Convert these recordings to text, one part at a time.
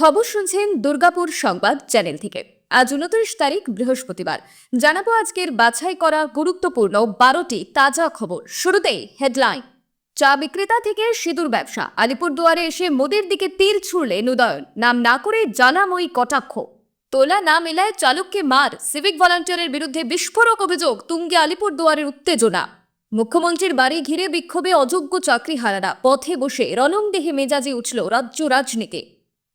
খবর শুনছেন দুর্গাপুর সংবাদ চ্যানেল থেকে। আজ উনত্রিশ তারিখ, বৃহস্পতিবার। জানাব আজকের বাছাই করা গুরুত্বপূর্ণ বারোটি তাজা খবর। শুরুতেই হেডলাইন। চা বিক্রেতা থেকে সিঁদুর ব্যবসা। আলিপুরদুয়ারে এসে মোদের দিকে তীর ছুড়লেন উদয়ন নাম না করে জানাময়ী কটাক্ষ। তোলা না মেলায় চালককে মার। সিভিক ভলান্টিয়ারের বিরুদ্ধে বিস্ফোরক অভিযোগ। তুঙ্গে আলিপুরদুয়ারের উত্তেজনা। মুখ্যমন্ত্রীর বাড়ি ঘিরে বিক্ষোভে অযোগ্য চাকরিহারারা। পথে বসে রণংদেহে মেজাজে উঠল রাজ্য রাজনীতি।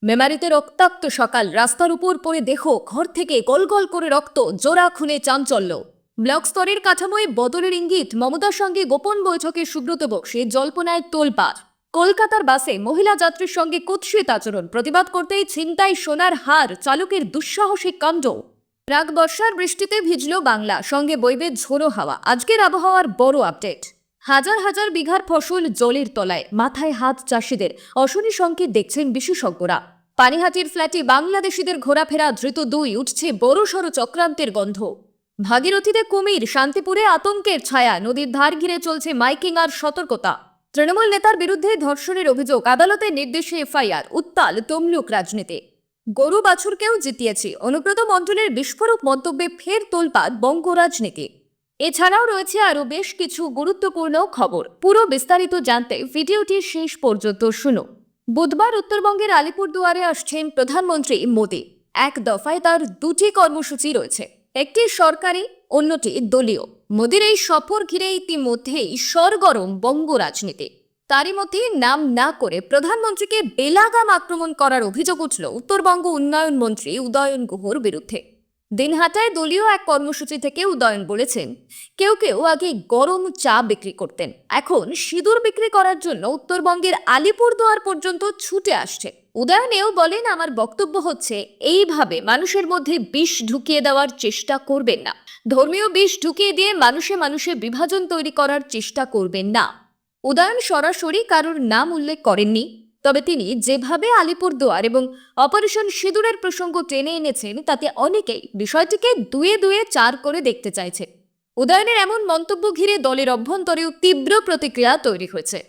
মেমারিতে রক্তাক্ত সকাল। রাস্তার উপর পড়ে দেহ, ঘর থেকে গলগল করে রক্ত, জোড়া খুনে চাঞ্চল্য। ব্লক স্তরের কাঠামোয় বদলের ইঙ্গিত, মমতার সঙ্গে গোপন বৈঠকে সুব্রত বক্সি জল্পনায় তোলপাড়। কলকাতার বাসে মহিলা যাত্রীর সঙ্গে কুৎসিত আচরণ, প্রতিবাদ করতেই ছিনতাই সোনার হার, চালকের দুঃসাহসিক কাণ্ড। প্রাক বর্ষার বৃষ্টিতে ভিজল বাংলা, সঙ্গে বইবে ঝোড়ো হাওয়া। আজকের আবহাওয়ার বড় আপডেট। হাজার হাজার বিঘার ফসল জলের তলায়, মাথায় হাত চাষিদের। অশনি সংকেত দেখছেন বিশেষজ্ঞরা। পানিহাটির ফ্ল্যাটে বাংলাদেশিদের ঘোরাফেরা ধৃত দুই, উঠছে বড়সড় চক্রান্তের গন্ধ। ভাগীরথীতে কুমির, শান্তিপুরে আতঙ্কের ছায়া, নদীর ধার ঘিরে চলছে মাইকিং আর সতর্কতা। তৃণমূল নেতার বিরুদ্ধে ধর্ষণের অভিযোগ আদালতের নির্দেশে এফআইআর, উত্তাল তমলুক রাজনীতি। গরু বাছুরকেও জিতিয়েছি, অনুব্রত মণ্ডলের বিস্ফোরক মন্তব্যে ফের তোলপাত বঙ্গ রাজনীতি। এছাড়াও রয়েছে আরও বেশ কিছু গুরুত্বপূর্ণ খবর। পুরো বিস্তারিত জানতে ভিডিওটি শেষ পর্যন্ত শুনুন। বুধবার উত্তরবঙ্গের আলিপুরদুয়ারে আসছেন প্রধানমন্ত্রী মোদী। এক দফায় তার দুটি কর্মসূচি রয়েছে। একটি সরকারি, অন্যটি দলীয়। মোদীর এই সফর ঘিরে ইতিমধ্যেই সরগরম বঙ্গ রাজনীতি। তারই মধ্যে নাম না করে প্রধানমন্ত্রীকে বেলাগাম আক্রমণ করার অভিযোগ উঠল উত্তরবঙ্গ উন্নয়ন মন্ত্রী উদয়ন গুহর বিরুদ্ধে। দিনহাটায় দলীয় এক কর্মসূচি থেকে উদয়ন বলেছেন। কেউ কেউ আগে গরম চা বিক্রি করতেন। এখন সিঁদুর বিক্রি করার জন্য উত্তরবঙ্গের আলিপুরদুয়ার পর্যন্ত ছুটে আসছে। উদয়নেও বলেন, আমার বক্তব্য হচ্ছে, এইভাবে মানুষের মধ্যে বিষ ঢুকিয়ে দেওয়ার চেষ্টা করবেন না। ধর্মীয় বিষ ঢুকিয়ে দিয়ে মানুষে মানুষে বিভাজন তৈরি করার চেষ্টা করবেন না। উদয়ন সরাসরি কারোর নাম উল্লেখ করেননি। তবে তিনি যেভাবে আলিপুরদুয়ার এবং অপারেশন সিঁদুরের প্রসঙ্গ টেনে এনেছেন, তাতে অনেকেই বিষয়টিকে দুয়ে দুয়ে চার করে দেখতে চাইছে। উদয়নের এমন মন্তব্য ঘিরে দলের অভ্যন্তরেও তীব্র প্রতিক্রিয়া তৈরি হয়েছে।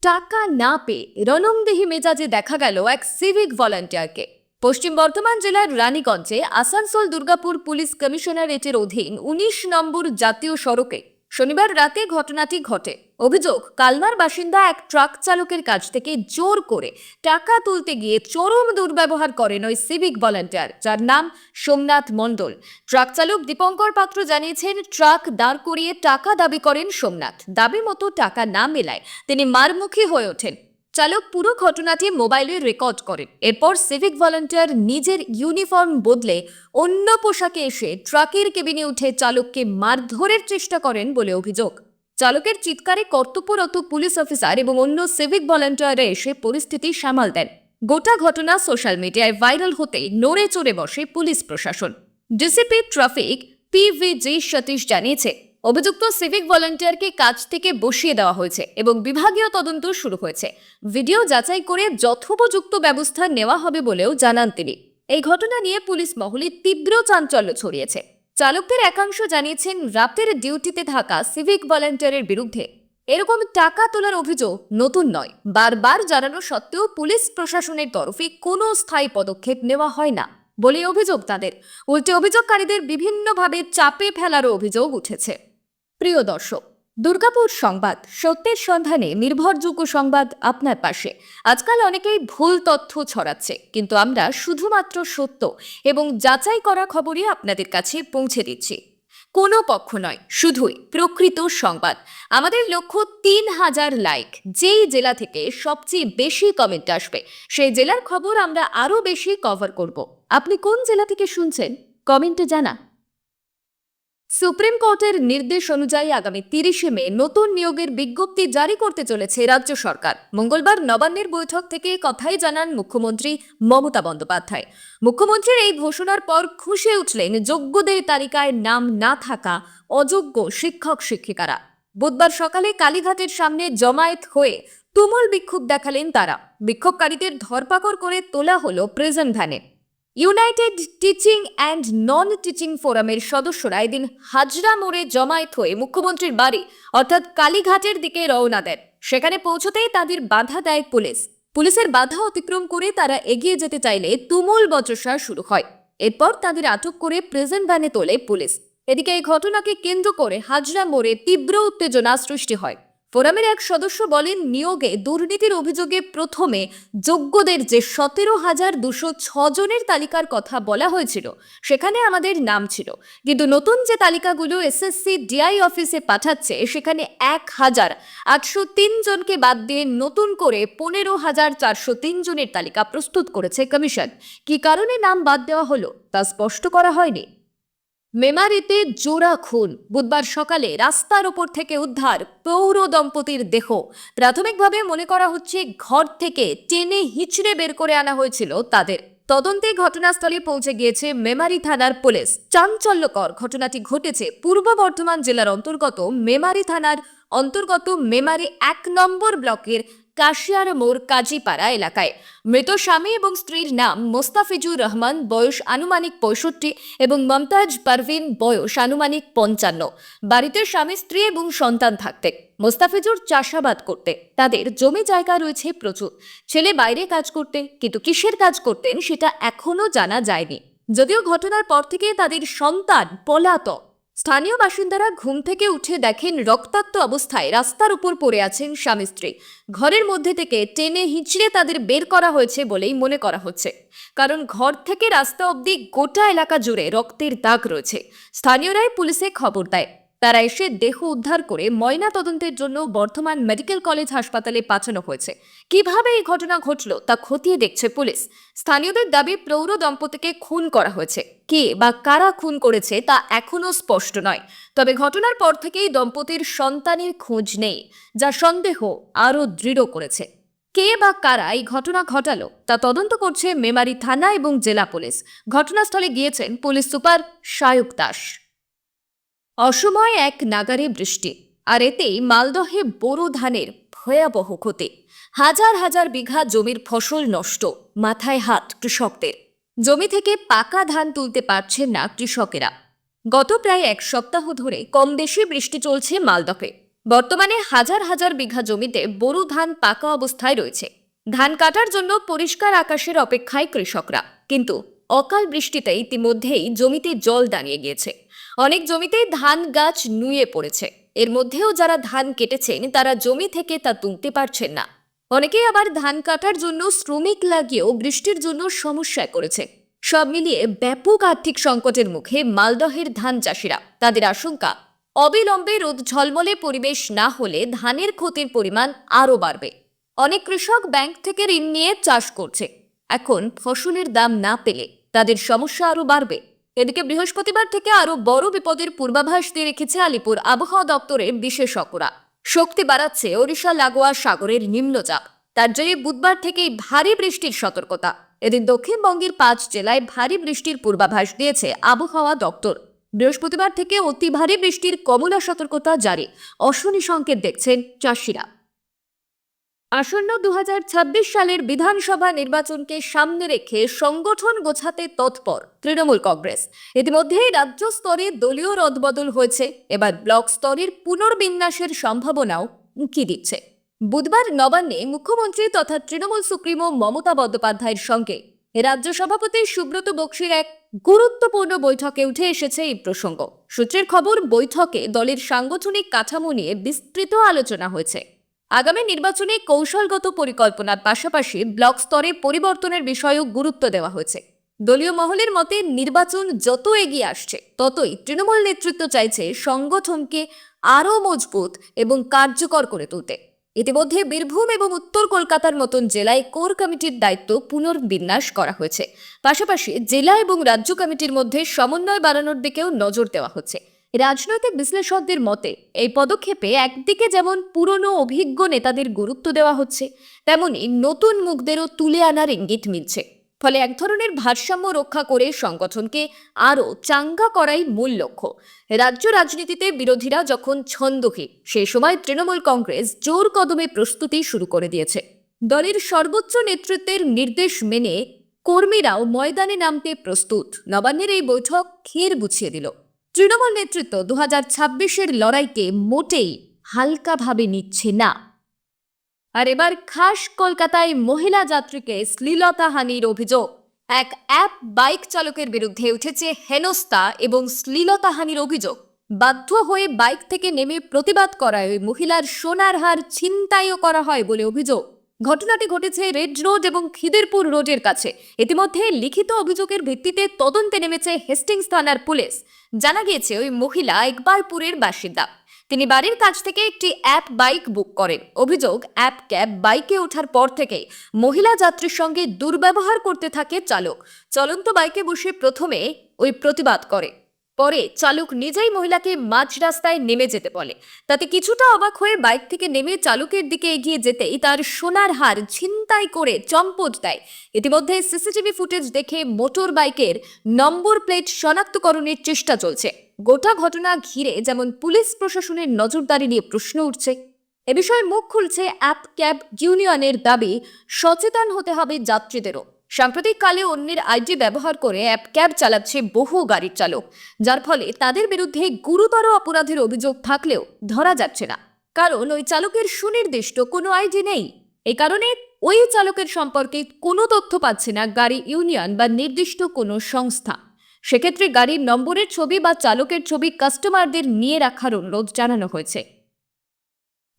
টাকা না পেয়ে রণংদেহী মেজাজে দেখা গেল এক সিভিক ভলান্টিয়ারকে। পশ্চিম বর্ধমান জেলার রানীগঞ্জে আসানসোল দুর্গাপুর পুলিশ কমিশনারেটের অধীন উনিশ নম্বর জাতীয় সড়কে শনিবার রাতে ঘটনাটি ঘটে। অভিযোগ, কালনার বাসিন্দা এক ট্রাক চালকের কাছ থেকে জোর করে টাকা তুলতে গিয়ে চরম দুর্ব্যবহার করেন ওই সিভিক ভলান্টিয়ার, যার নাম সোমনাথ মণ্ডল। ট্রাক চালক দীপঙ্কর পাত্র জানিয়েছেন, ট্রাক দাঁড় করিয়ে টাকা দাবি করেন সোমনাথ। দাবি মতো টাকা না মেলায় তিনি মারমুখী হয়ে ওঠেন। চালক পুরো ঘটনাটি মোবাইলে রেকর্ড করেন। এরপর সিভিক ভলান্টিয়ার নিজের ইউনিফর্ম বদলে অন্য পোশাকে এসে ট্রাকের কেবিনে উঠে চালককে মারধরের চেষ্টা করেন বলে অভিযোগ। চালকের চিৎকারে কর্তব্যরত পুলিশ অফিসার এবং অন্য সিভিক ভলান্টিয়াররা এসে পরিস্থিতি সামাল দেন। গোটা ঘটনা সোশ্যাল মিডিয়ায় ভাইরাল হতে নড়ে চড়ে বসে পুলিশ প্রশাসন। ডিসিপি ট্রাফিক পিভিজি সতীশ জানিয়েছে অভিযুক্ত সিভিক ভলান্টিয়ারকে কাজ থেকে বসিয়ে দেওয়া হয়েছে এবং বিভাগীয় তদন্ত শুরু হয়েছে। ভিডিও যাচাই করে যথোপযুক্ত ব্যবস্থা নেওয়া হবে বলেও জানান তিনি। এই ঘটনা নিয়ে পুলিশ মহলে তীব্র চাঞ্চল্য ছড়িয়েছে। চালকদের একাংশ জানিয়েছেন, রাতের ডিউটিতে থাকা সিভিক ভলান্টিয়ারের বিরুদ্ধে এরকম টাকা তোলার অভিযোগ নতুন নয়। বারবার জানানো সত্ত্বেও পুলিশ প্রশাসনের তরফে কোনো স্থায়ী পদক্ষেপ নেওয়া হয় না বলে অভিযোগ তাদের। উল্টে অভিযোগকারীদের বিভিন্নভাবে চাপে ফেলারও অভিযোগ উঠেছে। প্রিয় দর্শক, দুর্গাপুর সংবাদ, সত্যের সন্ধানে নির্ভরযোগ্য সংবাদ আপনার পাশে। আজকাল অনেকেই ভুল তথ্য ছড়াচ্ছে, কিন্তু আমরা শুধুমাত্র সত্য এবং যাচাই করা খবরই আপনাদের কাছে পৌঁছে দিচ্ছি। কোনো পক্ষ নয়, শুধুই প্রকৃত সংবাদ। আমাদের লক্ষ্য তিন হাজার লাইক, যেই জেলা থেকে সবচেয়ে বেশি কমেন্ট আসবে, সেই জেলার খবর আমরা আরও বেশি কভার করব। আপনি কোন জেলা থেকে শুনছেন? কমেন্টে জানা সুপ্রিম কোর্টের নির্দেশ অনুযায়ী আগামী তিরিশে মে নতুন নিয়োগের বিজ্ঞপ্তি জারি করতে চলেছে রাজ্য সরকার। মঙ্গলবার নবান্নের বৈঠক থেকে কথাই জানান মুখ্যমন্ত্রী মমতা বন্দ্যোপাধ্যায়। মুখ্যমন্ত্রীর এই ঘোষণার পর খুশে উঠলেন যোগ্যদের তালিকায় নাম না থাকা অযোগ্য শিক্ষক শিক্ষিকারা। বুধবার সকালে কালীঘাটের সামনে জমায়েত হয়ে তুমুল বিক্ষোভ দেখালেন তারা। বিক্ষোভকারীদের ধরপাকড় করে তোলা হলো প্রেজেন্ট ভ্যানে united teaching and non teaching ফোরামের সদস্যরা এদিন হাজরা মোড়ে জমায়েত হয়ে মুখ্যমন্ত্রীর বাড়ি, অর্থাৎ কালীঘাটের দিকে রওনা দেন। সেখানে পৌঁছতেই তাদের বাধা দেয় পুলিশ। পুলিশের বাধা অতিক্রম করে তারা এগিয়ে যেতে চাইলে তুমুল বচসা শুরু হয়। এরপর তাদের আটক করে প্রেজেন্ট ভ্যানে তোলে পুলিশ। এদিকে এই ঘটনাকে কেন্দ্র করে হাজরা মোড়ে তীব্র উত্তেজনা সৃষ্টি হয়। ফোরামের এক সদস্য বলেন, নিয়োগে দুর্নীতির অভিযোগে প্রথমে যোগ্যদের যে সতেরো হাজার দুশো জনের তালিকার কথা বলা হয়েছিল, সেখানে আমাদের নাম ছিল। কিন্তু নতুন যে তালিকাগুলো এসএসসি ডিআই অফিসে পাঠাচ্ছে, সেখানে এক হাজার আটশো তিন জনকে বাদ দিয়ে নতুন করে পনেরো হাজার চারশো তিন জনের তালিকা প্রস্তুত করেছে কমিশন। কী কারণে নাম বাদ দেওয়া হলো, তা স্পষ্ট করা হয়নি। মেমারিতে জোড়া খুন। বুধবার সকালে রাস্তার ওপর থেকে উদ্ধার পৌর দম্পতির দেহ। প্রাথমিকভাবে মনে করা হচ্ছে ঘর থেকে টেনে হিচড়ে বের করে আনা হয়েছিল তাদের। তদন্তে ঘটনাস্থলে পৌঁছে গিয়েছে মেমারি থানার পুলিশ। চাঞ্চল্যকর ঘটনাটি ঘটেছে পূর্ব বর্ধমান জেলার অন্তর্গত মেমারি থানার অন্তর্গত মেমারি এক নম্বর ব্লকের কাশিয়ার মোড় কাজীপাড়া এলাকায়। মৃত স্বামী এবং স্ত্রীর নাম মোস্তাফিজুর রহমান, বয়স আনুমানিক পঁয়ষট্টি এবং মমতাজ পারভিন, বয়স আনুমানিক পঞ্চান্ন। বাড়িতে স্বামী, স্ত্রী এবং সন্তান থাকতে। মোস্তাফিজুর চাষাবাদ করতে। তাদের জমি জায়গা রয়েছে প্রচুর। ছেলে বাইরে কাজ করতে, কিন্তু কিসের কাজ করতেন সেটা এখনও জানা যায়নি। যদিও ঘটনার পর থেকে তাদের সন্তান পলাতক। স্থানীয় বাসিন্দারা ঘুম থেকে উঠে দেখেন রক্তাক্ত অবস্থায় রাস্তার উপর পড়ে আছেন স্বামী স্ত্রী। ঘরের মধ্যে থেকে টেনে হিঁচড়ে তাদের বের করা হয়েছে বলেই মনে করা হচ্ছে। কারণ ঘর থেকে রাস্তা অবধি গোটা এলাকা জুড়ে রক্তের দাগ রয়েছে। স্থানীয়রাই পুলিশে খবর দেয়। তারা এসে দেহ উদ্ধার করে ময়না তদন্তের জন্য বর্ধমান মেডিকেল কলেজ হাসপাতালে পাঠানো হয়েছে। কীভাবে এই ঘটনা ঘটল তা খতিয়ে দেখছে পুলিশ। স্থানীয়দের দাবি প্রৌঢ় দম্পতিকে খুন করা হয়েছে। কে বা কারা খুন করেছে তা এখনও স্পষ্ট নয়। তবে ঘটনার পর থেকেই দম্পতির সন্তানের খোঁজ নেই, যা সন্দেহ আরও দৃঢ় করেছে। কে বা কারা এই ঘটনা ঘটালো তা তদন্ত করছে মেমারি থানা এবং জেলা পুলিশ। ঘটনাস্থলে গিয়েছেন পুলিশ সুপার সায়ক দাস। অসময় এক নাগারে বৃষ্টি, আর এতেই মালদহে বোরো ধানের ভয়াবহ ক্ষতি। হাজার হাজার বিঘা জমির ফসল নষ্ট, মাথায় হাত কৃষকদের। জমি থেকে পাকা ধান তুলতে পারছেন না কৃষকেরা। গত প্রায় এক সপ্তাহ ধরে কম বেশি বৃষ্টি চলছে মালদহে। বর্তমানে হাজার হাজার বিঘা জমিতে বোরো ধান পাকা অবস্থায় রয়েছে। ধান কাটার জন্য পরিষ্কার আকাশের অপেক্ষায় কৃষকরা। কিন্তু অকাল বৃষ্টিতে ইতিমধ্যেই জমিতে জল দাঁড়িয়ে গিয়েছে। অনেক জমিতেই ধান গাছ নুয়ে পড়েছে। এর মধ্যেও যারা ধান কেটেছেন, তারা জমি থেকে তা তুলতে পারছেন না। অনেকেই আবার ধান কাটার জন্য শ্রমিক লাগিয়েও বৃষ্টির জন্য সমস্যায় করেছে সব মিলিয়ে ব্যাপক আর্থিক সংকটের মুখে মালদহের ধান চাষিরা। তাদের আশঙ্কা, অবিলম্বে রোদ ঝলমলে পরিবেশ না হলে ধানের ক্ষতির পরিমাণ আরও বাড়বে। অনেক কৃষক ব্যাংক থেকে ঋণ নিয়ে চাষ করছে। এখন ফসলের দাম না পেলে তাদের সমস্যা আরও বাড়বে। এদিকে বৃহস্পতিবার থেকে আরও বড় বিপদের পূর্বাভাস দিয়ে রেখেছে আলিপুর আবহাওয়া দপ্তরের বিশেষজ্ঞরা। শক্তি বাড়াচ্ছে ওড়িশা লাগোয়া সাগরের নিম্নচাপ। তার জেরে বুধবার থেকেই ভারী বৃষ্টির সতর্কতা। এদিন দক্ষিণবঙ্গের পাঁচ জেলায় ভারী বৃষ্টির পূর্বাভাস দিয়েছে আবহাওয়া দপ্তর। বৃহস্পতিবার থেকে অতি ভারী বৃষ্টির কমলা সতর্কতা জারি। অশনি সংকেত দেখছেন চাষিরা। আসন্ন দু হাজার ছাব্বিশ সালের বিধানসভা নির্বাচনকে সামনে রেখে সংগঠন গোছাতে তৎপর তৃণমূল কংগ্রেস। ইতিমধ্যেই রাজ্য স্তরে দলীয় রদবদল হয়েছে। এবার ব্লক স্তরের পুনর্বিন্যাসের সম্ভাবনাও উঁকি দিচ্ছে। বুধবার নবান্নে মুখ্যমন্ত্রী তথা তৃণমূল সুপ্রিমো মমতা বন্দ্যোপাধ্যায়ের সঙ্গে রাজ্য সভাপতি সুব্রত বক্সির এক গুরুত্বপূর্ণ বৈঠকে উঠে এসেছে এই প্রসঙ্গ। সূত্রের খবর, বৈঠকে দলের সাংগঠনিক কাঠামো নিয়ে বিস্তৃত আলোচনা হয়েছে। আগামী নির্বাচনে কৌশলগত পরিকল্পনার পাশাপাশি ব্লক স্তরে পরিবর্তনের বিষয়েও গুরুত্ব দেওয়া হয়েছে। দলীয় মহলের মতে, নির্বাচন যত এগিয়ে আসছে, ততই তৃণমূল নেতৃত্ব চাইছে সংগঠনকে আরও মজবুত এবং কার্যকর করে তুলতে। ইতিমধ্যে বীরভূম এবং উত্তর কলকাতার মতন জেলায় কোর কমিটির দায়িত্ব পুনর্বিন্যাস করা হয়েছে। পাশাপাশি জেলা এবং রাজ্য কমিটির মধ্যে সমন্বয় বাড়ানোর দিকেও নজর দেওয়া হচ্ছে। রাজনৈতিক বিশ্লেষকদের মতে, এই পদক্ষেপে একদিকে যেমন পুরনো অভিজ্ঞ নেতাদের গুরুত্ব দেওয়া হচ্ছে, তেমনি নতুন মুখদেরও তুলে আনার ইঙ্গিত মিলছে। ফলে এক ধরনের ভারসাম্য রক্ষা করে সংগঠনকে আরও চাঙ্গা করাই মূল লক্ষ্য। রাজ্য রাজনীতিতে বিরোধীরা যখন ছন্দহীন সে সময় তৃণমূল কংগ্রেস জোর কদমে প্রস্তুতি শুরু করে দিয়েছে। দলের সর্বোচ্চ নেতৃত্বের নির্দেশ মেনে কর্মীরাও ময়দানে নামতে প্রস্তুত। নবান্নের এই বৈঠক খের বুঝিয়ে দিল। তৃণমূল নেতৃত্ব দু হাজার ছাব্বিশের লড়াইকে মোটেই হালকাভাবে নিচ্ছে না। আর এবার খাস কলকাতায় মহিলা যাত্রীকে শ্লীলতাহানির অভিযোগ। এক অ্যাপ বাইক চালকের বিরুদ্ধে উঠেছে হেনস্থা এবং শ্লীলতাহানির অভিযোগ। বাধ্য হয়ে বাইক থেকে নেমে প্রতিবাদ করায় ওই মহিলার সোনার হার ছিনতাইও করা হয় বলে অভিযোগ। ঘটনাটি ঘটেছে রেড রোড এবং খিদিরপুর রোডের কাছে। ইতিমধ্যে লিখিত অভিযোগের ভিত্তিতে তদন্তে নেমেছে হেস্টিংস থানার পুলিশ। জানা গিয়েছে, ওই মহিলা একবারপুরের বাসিন্দা। তিনি বাড়ির কাছ থেকে একটি অ্যাপ বাইক বুক করেন। অভিযোগ, অ্যাপ ক্যাব বাইকে ওঠার পর থেকে মহিলা যাত্রীর সঙ্গে দুর্ব্যবহার করতে থাকে চালক। চলন্ত বাইকে বসে প্রথমে ওই প্রতিবাদ করে। পরে চালক নিজেই মহিলাকে মাঝ রাস্তায় নেমে যেতে বলে। তাতে কিছুটা অবাক হয়ে বাইক থেকে নেমে চালকের দিকে এগিয়ে যেতেই তার সোনার হার ছিনতাই করে চম্পট দেয়। ইতিমধ্যে সিসিটিভি ফুটেজ দেখে মোটর বাইকের নম্বর প্লেট শনাক্তকরণের চেষ্টা চলছে। গোটা ঘটনা ঘিরে যেমন পুলিশ প্রশাসনের নজরদারি নিয়ে প্রশ্ন উঠছে। এ বিষয়ে মুখ খুলছে অ্যাপ ক্যাব ইউনিয়নের দাবি, সচেতন হতে হবে যাত্রীদেরও। সাম্প্রতিককালে অন্যের আইডি ব্যবহার করে অ্যাপ ক্যাব চালাচ্ছে বহু গাড়ির চালক, যার ফলে তাদের বিরুদ্ধে গুরুতর অপরাধের অভিযোগ থাকলেও ধরা যাচ্ছে না। কারণ ওই চালকের সুনির্দিষ্ট কোনো আইডি নেই। এই কারণে ওই চালকের সম্পর্কে কোনো তথ্য পাচ্ছে না গাড়ি ইউনিয়ন বা নির্দিষ্ট কোনো সংস্থা। সেক্ষেত্রে গাড়ির নম্বরের ছবি বা চালকের ছবি কাস্টমারদের নিয়ে রাখার অনুরোধ জানানো হয়েছে।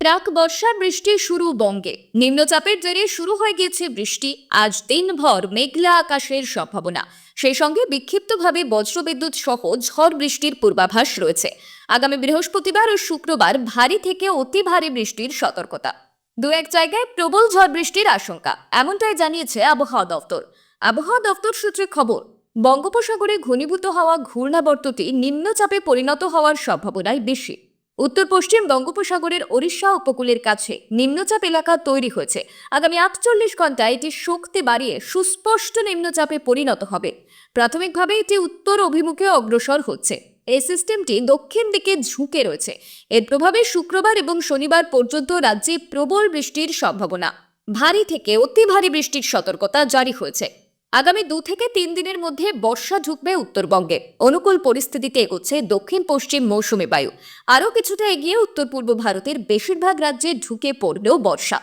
প্রাক বর্ষা বৃষ্টি শুরু বঙ্গে। নিম্নচাপের জেরে শুরু হয়ে গিয়েছে বৃষ্টি। আজ দিনভর মেঘলা আকাশের সম্ভাবনা। সেই সঙ্গে বিক্ষিপ্তভাবে বজ্রবিদ্যুৎ সহ ঝড় বৃষ্টির পূর্বাভাস রয়েছে। আগামী বৃহস্পতিবার ও শুক্রবার ভারী থেকে অতি ভারী বৃষ্টির সতর্কতা। দু এক জায়গায় প্রবল ঝড় বৃষ্টির আশঙ্কা। এমনটাই জানিয়েছে আবহাওয়া দপ্তর। আবহাওয়া দপ্তর সূত্রে খবর, বঙ্গোপসাগরে ঘনীভূত হওয়া ঘূর্ণাবর্তটি নিম্নচাপে পরিণত হওয়ার সম্ভাবনাই বেশি। উত্তর পশ্চিম বঙ্গোপসাগরের ওড়িশা উপকূলের কাছে নিম্নচাপ এলাকা তৈরি হয়েছে। আগামী আটচল্লিশ ঘন্টায় এটি শক্তি বাড়িয়ে সুস্পষ্ট নিম্নচাপে পরিণত হবে। প্রাথমিকভাবে এটি উত্তর অভিমুখে অগ্রসর হচ্ছে। এই সিস্টেমটি দক্ষিণ দিকে ঝুঁকে রয়েছে। এর প্রভাবে শুক্রবার এবং শনিবার পর্যন্ত রাজ্যে প্রবল বৃষ্টির সম্ভাবনা। ভারী থেকে অতি ভারী বৃষ্টির সতর্কতা জারি হয়েছে। আগামী দু থেকে তিন দিনের মধ্যে বর্ষা ঢুকবে উত্তরবঙ্গে। অনুকূল পরিস্থিতিতে এগোচ্ছে দক্ষিণ পশ্চিম মৌসুমী বায়ু। আরও কিছুটা এগিয়ে উত্তর পূর্ব ভারতের বেশিরভাগ রাজ্যে ঢুকে পড়লেও বর্ষা।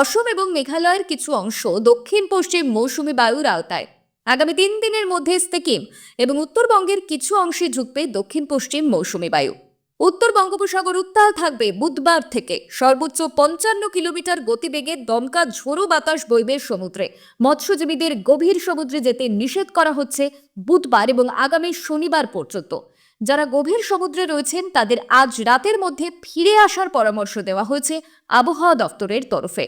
অসম এবং মেঘালয়ের কিছু অংশ দক্ষিণ পশ্চিম মৌসুমী বায়ুর আওতায়। আগামী তিন দিনের মধ্যে সিকিম এবং উত্তরবঙ্গের কিছু অংশে ঢুকবে দক্ষিণ পশ্চিম মৌসুমী বায়ু। উত্তর বঙ্গোপসাগর উত্তাল থাকবে বুধবার থেকে। সর্বোচ্চ পঞ্চান্ন কিলোমিটার গতিবেগে দমকা ঝোড়ো বাতাস বইবে সমুদ্রে। মৎস্যজীবীদের গভীর সমুদ্রে যেতে নিষেধ করা হচ্ছে বুধবার এবং আগামী শনিবার পর্যন্ত। যারা গভীর সমুদ্রে রয়েছেন, তাদের আজ রাতের মধ্যে ফিরে আসার পরামর্শ দেওয়া হয়েছে আবহাওয়া দপ্তরের তরফে।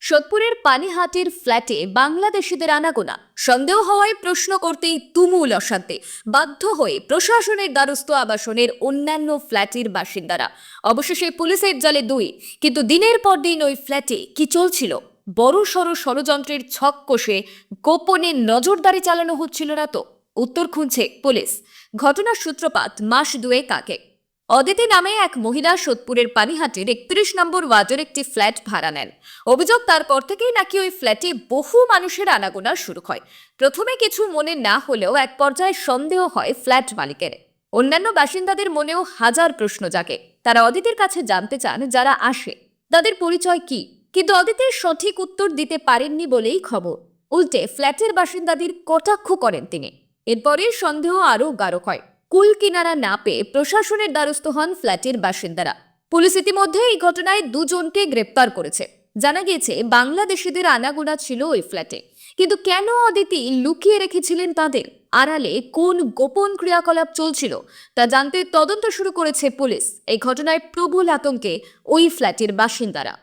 সোদপুরের পানিহাটির ফ্ল্যাটে বাংলাদেশিদের আনাগোনা। সন্দেহ হওয়ায় প্রশ্ন করতেই তুমুল অশান্তি। বাধ্য হয়ে প্রশাসনের দ্বারস্থ আবাসনের অন্যান্য ফ্ল্যাটের বাসিন্দারা। অবশেষে পুলিশের জালে দুই। কিন্তু দিনের পর দিন ওই ফ্ল্যাটে কি চলছিল? বড় সড় ষড়যন্ত্রের ছক কষে গোপনে নজরদারি চালানো হচ্ছিল না তো? উত্তর খুঁজছে পুলিশ। ঘটনার সূত্রপাত মাস দুয়েক আগে। অদিতি নামে এক মহিলা সোদপুরের পানিহাটের একত্রিশ নম্বর ওয়ার্ডের একটি ফ্ল্যাট ভাড়া নেন। অভিযোগ তারপর থেকেই নাকি ওই ফ্ল্যাটে বহু মানুষের আনাগোনা শুরু হয়। প্রথমে কিছু মনে না হলেও এক পর্যায়ে সন্দেহ হয় ফ্ল্যাট মালিকের। অন্যান্য বাসিন্দাদের মনেও হাজার প্রশ্ন জাগে। তারা অদিতির কাছে জানতে চান, যারা আসে, তাদের পরিচয় কি? কিন্তু অদিতির সঠিক উত্তর দিতে পারেননি বলেই খবর। উল্টে ফ্ল্যাটের বাসিন্দাদের কটাক্ষ করেন তিনি। এরপরে সন্দেহ আরও গাঢ় হয়। কুল কিনারা না পেয়ে প্রশাসনের দ্বারস্থ হন ফ্ল্যাটের বাসিন্দারা। পুলিশ ইতিমধ্যে এই ঘটনায় দুজনকে গ্রেপ্তার করেছে। জানা গিয়েছে, বাংলাদেশিদের আনাগোনা ছিল ওই ফ্ল্যাটে। কিন্তু কেন অদিতি লুকিয়ে রেখেছিলেন তাদের? আড়ালে কোন গোপন ক্রিয়াকলাপ চলছিল তা জানতে তদন্ত শুরু করেছে পুলিশ। এই ঘটনায় প্রবল আতঙ্কে ওই ফ্ল্যাটের বাসিন্দারা।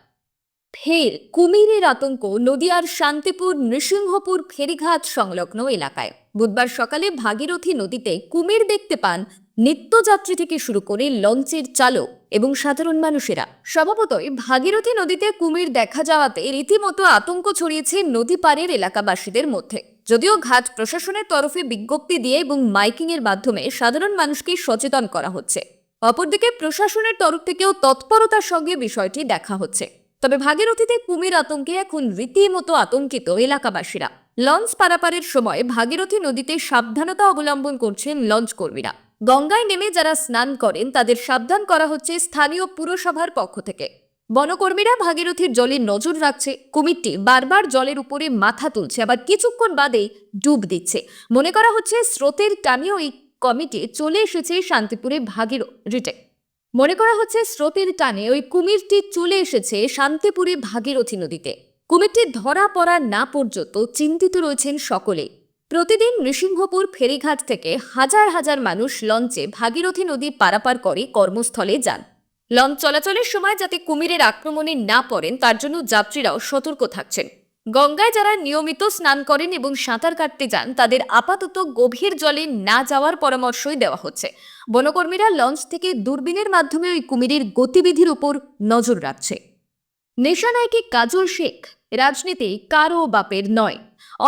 ফের কুমিরের আতঙ্ক, নদিয়ার শান্তিপুর, নৃসিংহপুর, ফেরিঘাট সংলগ্ন এলাকায়। বুধবার সকালে ভাগীরথী নদীতে কুমির দেখতে পান নিত্যযাত্রী থেকে শুরু করে লঞ্চের চালক এবং সাধারণ মানুষেরা। স্বভাবতই ভাগীরথী নদীতে কুমির দেখা যাওয়াতে রীতিমতো আতঙ্ক ছড়িয়েছে নদী পাড়ের এলাকাবাসীদের মধ্যে। যদিও ঘাট প্রশাসনের তরফে বিজ্ঞপ্তি দিয়ে এবং মাইকিং এর মাধ্যমে সাধারণ মানুষকে সচেতন করা হচ্ছে। অপরদিকে প্রশাসনের তরফ থেকেও তৎপরতার সঙ্গে বিষয়টি দেখা হচ্ছে। তবে ভাগীরথীতে কুমির আতঙ্কে এখন রীতিমতো আতঙ্কিত এলাকাবাসীরা। লঞ্চ পারাপারের সময় ভাগীরথী নদীতে সাবধানতা অবলম্বন করছেন লঞ্চ কর্মীরা। গঙ্গায় নেমে যারা স্নান করেন, তাদের সাবধান করা হচ্ছে স্থানীয় পুরসভার পক্ষ থেকে। বনকর্মীরা ভাগীরথীর জলে নজর রাখছে। কুমিরটি বারবার জলের উপরে মাথা তুলছে, আবার কিছুক্ষণ বাদে ডুব দিচ্ছে। মনে করা হচ্ছে স্রোতের টানেও এই কমিটি চলে এসেছে শান্তিপুরে ভাগীর রিটে মনে করা হচ্ছে স্রোতের টানে ওই কুমিরটি চলে এসেছে শান্তিপুরে ভাগীরথী নদীতে। কুমিরটি ধরা পড়া না পর্যন্ত চিন্তিত রয়েছেন সকলে। প্রতিদিন নৃসিংহপুর ফেরিঘাট থেকে হাজার হাজার মানুষ লঞ্চে ভাগীরথী নদী পারাপার করে কর্মস্থলে যান। লঞ্চ চলাচলের সময় যাতে কুমিরের আক্রমণে না পড়েন, তার জন্য যাত্রীরাও সতর্ক থাকছেন। গঙ্গায় যারা নিয়মিত স্নান করেন এবং সাঁতার কাটতে যান, তাদের আপাতত গভীর জলে না যাওয়ার পরামর্শই দেওয়া হচ্ছে। বনকর্মীরা লঞ্চ থেকে দূরবীনের মাধ্যমে ওই কুমিরের গতিবিধির উপর নজর রাখছে। নেশানায়কে কাজল শেখ, রাজনীতি কারও বাপের নয়।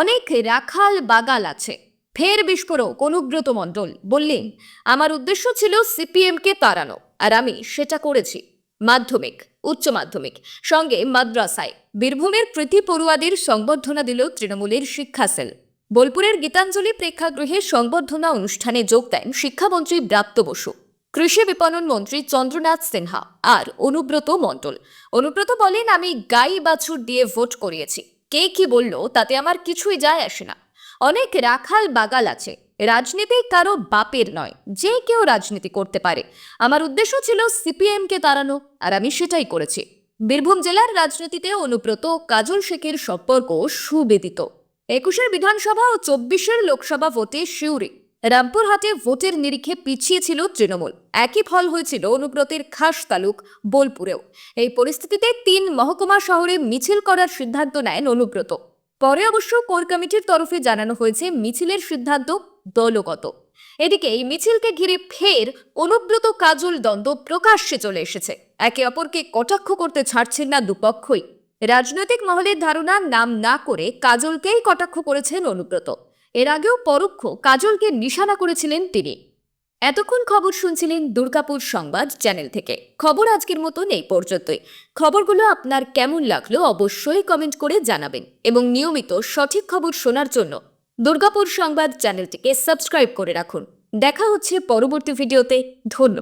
অনেক রাখাল বাগাল আছে। ফের বিস্ফোরক, অনুব্রত মণ্ডল বললেন, আমার উদ্দেশ্য ছিল সিপিএমকে তাড়ানো, আর আমি সেটা করেছি। মাধ্যমিক, উচ্চ মাধ্যমিক। সঙ্গে মাদ্রাসায়। বীরভূমের প্রীতি পড়ুয়াদের সংবর্ধনা দিল তৃণমূলের শিক্ষা সেল। বোলপুরের গীতাঞ্জলি প্রেক্ষাগৃহে সংবর্ধনা অনুষ্ঠানে যোগ দেন শিক্ষামন্ত্রী ব্রাত্য বসু। কৃষি বিপণন মন্ত্রী চন্দ্রনাথ সিনহা আর অনুব্রত মণ্ডল। অনুব্রত বলেন, আমি গাই বাছুর দিয়ে ভোট করিয়েছি। কে কি বলল তাতে আমার কিছুই যায় আসে না। অনেক রাখাল বাগাল আছে। রাজনীতি কারও বাপের নয়, যে কেউ রাজনীতি করতে পারে। আমার উদ্দেশ্য ছিল সিপিএমকে তাড়ানো, আর আমি সেটাই করেছি। বীরভূম জেলার রাজনীতিতে অনুব্রত, কাজল শেখের সম্পর্ক সুবেদিত। একুশের বিধানসভা ও চব্বিশের লোকসভা ভোটে শিউরি রামপুরহাটে ভোটের নিরিখে পিছিয়ে ছিল তৃণমূল। একই ফল হয়েছিল অনুব্রতের খাস তালুক বোলপুরেও। এই পরিস্থিতিতে তিন মহকুমা শহরে মিছিল করার সিদ্ধান্ত নেন অনুব্রত। পরে অবশ্য কোর কমিটির তরফে জানানো হয়েছে মিছিলের সিদ্ধান্ত দলগত। এদিকে এই মিছিলকে ঘিরে ফের অনুব্রত কাজল দ্বন্দ্ব প্রকাশ্যে চলে এসেছে। একে অপরকে কটাক্ষ করতে ছাড়ছেন না দুপক্ষই। রাজনৈতিক মহলের ধারণা নাম না করে কাজলকেই কটাক্ষ করেছেন অনুব্রত। এর আগেও পরোক্ষ কাজলকে নিশানা করেছিলেন তিনি। এতক্ষণ খবর শুনছিলেন দুর্গাপুর সংবাদ চ্যানেল থেকে। খবর আজকের মতন এই পর্যন্তই। খবরগুলো আপনার কেমন লাগল অবশ্যই কমেন্ট করে জানাবেন এবং নিয়মিত সঠিক খবর শোনার জন্য দুর্গাপুর সংবাদ চ্যানেলটিকে সাবস্ক্রাইব করে রাখুন। দেখা হচ্ছে পরবর্তী ভিডিওতে। ধন্যবাদ।